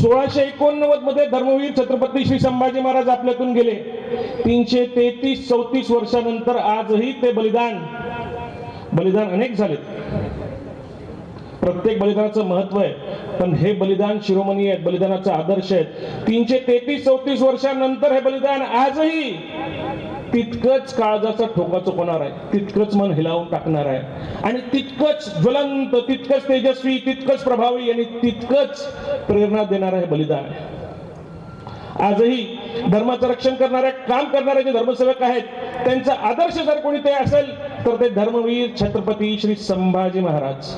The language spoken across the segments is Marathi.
सोळाशे एकोणनव्वदमध्ये धर्मवीर छत्रपती श्री संभाजी महाराज आपल्यातून गेले. तीनशे तेहतीस चौतीस वर्षानंतर आजही ते बलिदान बलिदान अनेक झालेत. प्रत्येक बलिदानाचं महत्त्व आहे पण हे बलिदान शिरोमणी आहेत बलिदानाचा आदर्श आहे तीनशे तेहतीस चौतीस वर्षानंतर हे बलिदान आजही तितकंच काळजाचा ठोका चुकवणार आहे. तितकंच मन हिलावून टाकणार आहे. आणि तितकंच ज्वलंत तितकंच तेजस्वी तितकंच प्रभावी आणि तितकंच प्रेरणा देणार आहे बलिदान आजही धर्माचं रक्षण करणाऱ्या काम करणारे जे धर्मसेवक आहेत त्यांचा आदर्श जर कोणी ते असेल तर ते धर्मवीर छत्रपती श्री संभाजी महाराज.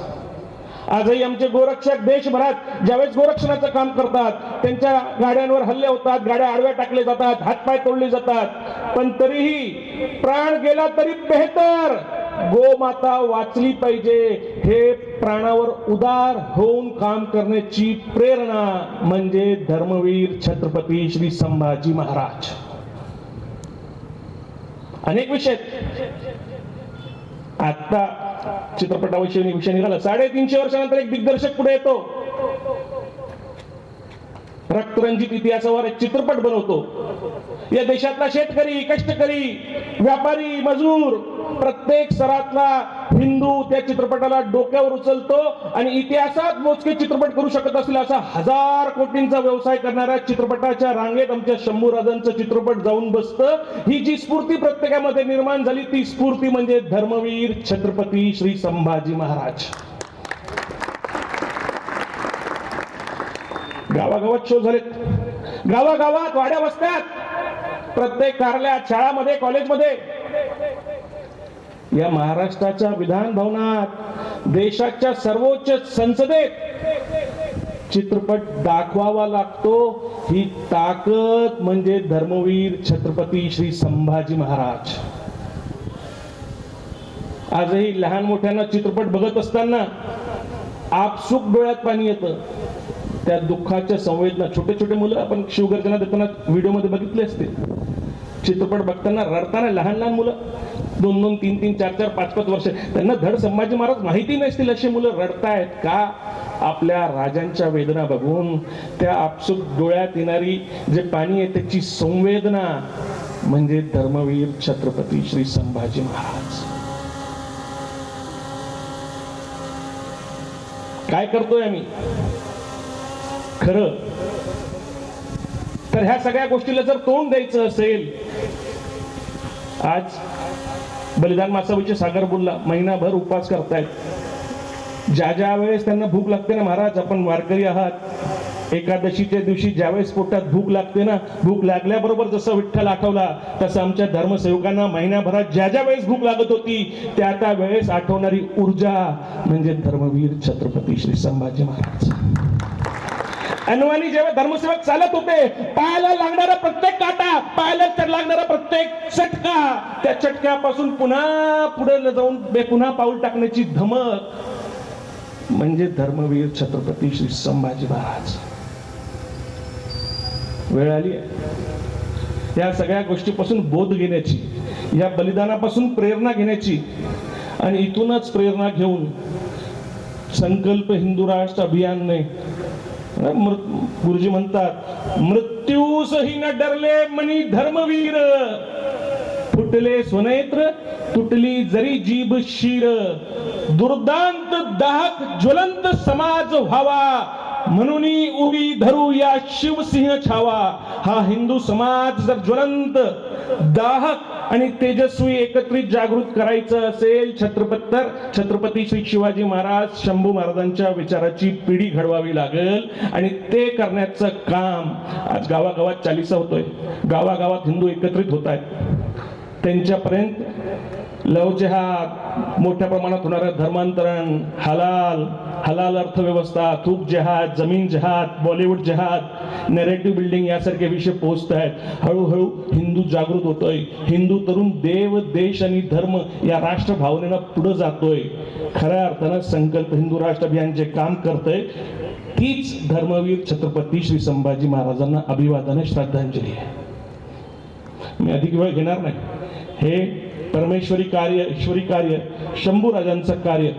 आजही आमचे गोरक्षक देशभरात ज्यावेळेस गोरक्षणाचं काम करतात त्यांच्या गाड्यांवर हल्ले होतात गाड्या आडव्या टाकले जातात हातपाय तोडले जातात. पण तरीही प्राण गेला तरी बेहतर. गोमाता वाचली पाहिजे. हे प्राणावर उदार होऊन काम करण्याची प्रेरणा म्हणजे धर्मवीर छत्रपती श्री संभाजी महाराज. अनेक विषय आहेत. आता चित्रपटाविषयी विषय निघाला. साडेतीनशे वर्षानंतर एक दिग्दर्शक पुढे येतो. रक्तरंजित इतिहासावर एक चित्रपट बनवतो. या देशातला शेतकरी कष्टकरी व्यापारी मजूर प्रत्येक स्तरातला हिंदू त्या चित्रपटाला डोक्यावर उचलतो आणि इतिहासात मोजके चित्रपट करू शकत असले असा हजार कोटींचा व्यवसाय करणाऱ्या चित्रपटाच्या रांगेत आमच्या शंभू राजांचं चित्रपट जाऊन बसतं. ही जी स्फूर्ती प्रत्येकामध्ये निर्माण झाली ती स्फूर्ती म्हणजे धर्मवीर छत्रपती श्री संभाजी महाराज. गावागावात शो झालेत. गावागावात वाड्या वस्त्यात प्रत्येक कार्यालयात शाळामध्ये कॉलेजमध्ये. या महाराष्ट्राच्या विधान भवनात देशाच्या सर्वोच्च संसदेत चित्रपट दाखवावा लागतो. ही ताकद म्हणजे धर्मवीर छत्रपती श्री संभाजी महाराज. आजही लहान मोठ्यांना चित्रपट बघत असताना आपसुक डोळ्यात पाणी येतं. त्या दुःखाच्या संवेदना छोटे छोटे मुलं आपण शिवगर्जना देताना व्हिडिओमध्ये बघितले असते चित्रपट बघताना रडताना लहान लहान मुलं दोन दोन तीन तीन चार चार पाच पाच वर्ष त्यांना धड संभाजी महाराज माहिती नसतील अशी मुलं रडतायत का? आपल्या राजांच्या वेदना बघून त्या आपसुक डोळ्यात येणारी जे पाणी आहे त्याची संवेदना म्हणजे धर्मवीर छत्रपती श्री संभाजी महाराज. काय करतोय आम्ही? खरं. तर ह्या सगळ्या गोष्टीला जर तोंड द्यायचं असेल आज बलिदान मासावीचे सागर बोलला महिनाभर उपवास करतायत. ज्या ज्या वेळेस त्यांना भूक लागते ना महाराज आपण वारकरी आहात. एकादशीच्या दिवशी ज्यावेळेस पोटात भूक लागते ना भूक लागल्याबरोबर जसं विठ्ठल आठवला तसं आमच्या धर्मसेवकांना महिनाभरात ज्या ज्या वेळेस भूक लागत होती त्या त्या वेळेस आठवणारी ऊर्जा म्हणजे धर्मवीर छत्रपती श्री संभाजी महाराज. अनवानी जेव्हा धर्मसेवक चालत होते पायाला लागणारा प्रत्येक काटा पायाला तर लागणारा प्रत्येक चटका त्या चटक्यापासून पुन्हा पुढे जाऊन पुन्हा पाऊल टाकण्याची धमक. म्हणजे धर्मवीर छत्रपती श्री संभाजी महाराज. वेळ आली या सगळ्या गोष्टीपासून बोध घेण्याची या बलिदानापासून प्रेरणा घेण्याची आणि इथूनच प्रेरणा घेऊन संकल्प हिंदू राष्ट्र अभियानने गुरुजी म्हणतात मृत्यूसही न डरले मनी धर्मवीर. फुटले स्वनेत्र तुटली जरी जीभ शिर. दुर्दांत दाहक ज्वलंत समाज व्हावा. म्हणून उभी धरू या शिवसिंह छावा. हा हिंदू समाज जर ज्वलंत दाहक आणि तेजस्वी एकत्रित जागृत करायचं असेल छत्रपत्तर छत्रपती श्री शिवाजी महाराज शंभू महाराजांच्या विचाराची पिढी घडवावी लागेल. आणि ते करण्याचं काम आज गावागावात चालिसा होतोय. गावागावात हिंदू एकत्रित होत आहेत त्यांच्यापर्यंत लव जेहाद मोठ्या प्रमाणात होणारं धर्मांतरण हलाल हलाल अर्थव्यवस्था थूक जेहाद जमीन जेहाद बॉलिवूड जेहाद नेरेटिव्ह बिल्डिंग यासारखे विषय पोहोचत आहेत हळूहळू हिंदू जागृत होतोय. हिंदू तरुण देव देश आणि धर्म या राष्ट्र पुढं पुढे जातोय. खऱ्या अर्थानं संकल्प हिंदू राष्ट्र अभियान जे काम करतंय तीच धर्मवीर छत्रपती श्री संभाजी महाराजांना अभिवादन श्रद्धांजली आहे. मी अधिक वेळ घेणार नाही. हे परमेश्वरी कार्य ईश्वरी कार्य शंभू राजांचं कार्य.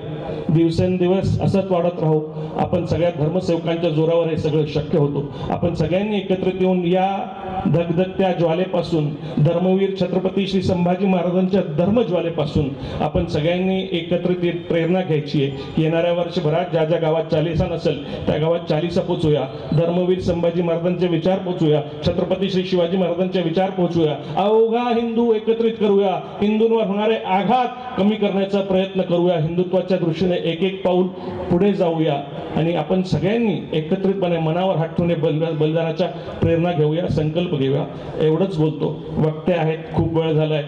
दिवसेंदिवस असंच वाढत राहू. आपण सगळ्या धर्मसेवकांच्या जोरावर हे सगळं शक्य होतो. आपण सगळ्यांनी एकत्रित येऊन या धगधगत्या ज्वालेपासून धर्मवीर छत्रपती श्री संभाजी महाराजांच्या धर्मज्वालेपासून आपण सगळ्यांनी एकत्रित येत प्रेरणा घ्यायची आहे. की येणाऱ्या वर्षभरात ज्या ज्या गावात चालिसा नसेल त्या गावात चालिसा पोचूया. धर्मवीर संभाजी महाराजांचे विचार पोचूया. छत्रपती श्री शिवाजी महाराजांचे विचार पोचूया. अवघा हिंदू एकत्रित करूया. हिंदूंवर होणारे आघात कमी करण्याचा प्रयत्न करूया. हिंदुत्वाच्या दृष्टीने एक एक पाऊल पुढे जाऊया. आणि आपण सगळ्यांनी एकत्रितपणे मनावर हात ठेवून बलिदा- बलिदानाच्या प्रेरणा घेऊया संकल्प घेऊया. एवढंच बोलतो. वक्ते आहेत खूप वेळ झालाय.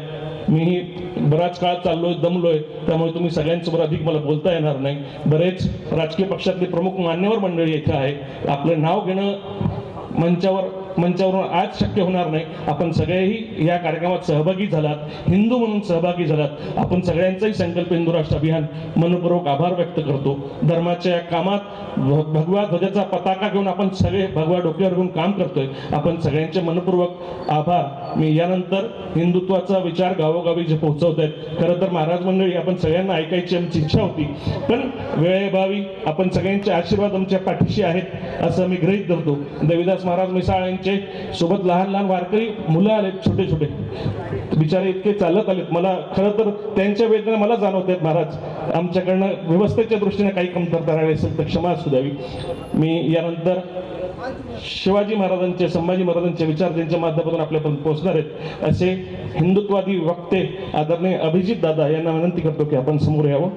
मीही बराच काळ चाललोय दमलोय. त्यामुळे तुम्ही सगळ्यांसमोर अधिक मला बोलता येणार नाही. बरेच राजकीय पक्षातले प्रमुख मान्यवर मंडळी इथे आहे आपलं नाव घेणं मंचावर मंचावरून आज शक्य होणार नाही. आपण सगळेही या कार्यक्रमात सहभागी झालात. हिंदू म्हणून सहभागी झालात. आपण सगळ्यांचाही संकल्प हिंदू राष्ट्र अभियान मनपूर्वक आभार व्यक्त करतो. धर्माच्या या कामात भ- भगवा ध्वजाचा पताका घेऊन आपण सगळे भगवा डोक्यावर घेऊन काम करतोय. आपण सगळ्यांचे मनपूर्वक आभार. मी यानंतर हिंदुत्वाचा विचार गावोगावी जे पोहोचवत आहेत खरं तर महाराज मंडळी आपण सगळ्यांना ऐकायची आमची इच्छा होती. पण वेळेभावी आपण सगळ्यांचे आशीर्वाद आमच्या पाठीशी आहेत असं मी गृहीत धरतो. देविदास महाराज मिसाळ यांचे सोबत लहान लहान वारकरी मुलं आलेत छोटे छोटे. बिचारे इतके चालत आलेत. मला खरं तर त्यांच्या वेदना मला जाणवत आहेत महाराज. आमच्याकडनं व्यवस्थेच्या दृष्टीने काही कमतरता राहिली असेल तर क्षमा असू द्यावी. मी यानंतर शिवाजी महाराजांचे संभाजी महाराजांचे विचार त्यांच्या माध्यमातून आपल्यापर्यंत पोहोचणार आहेत. असे हिंदुत्ववादी वक्ते आदरणीय अभिजित दादा यांना विनंती करतो की आपण समोर यावं.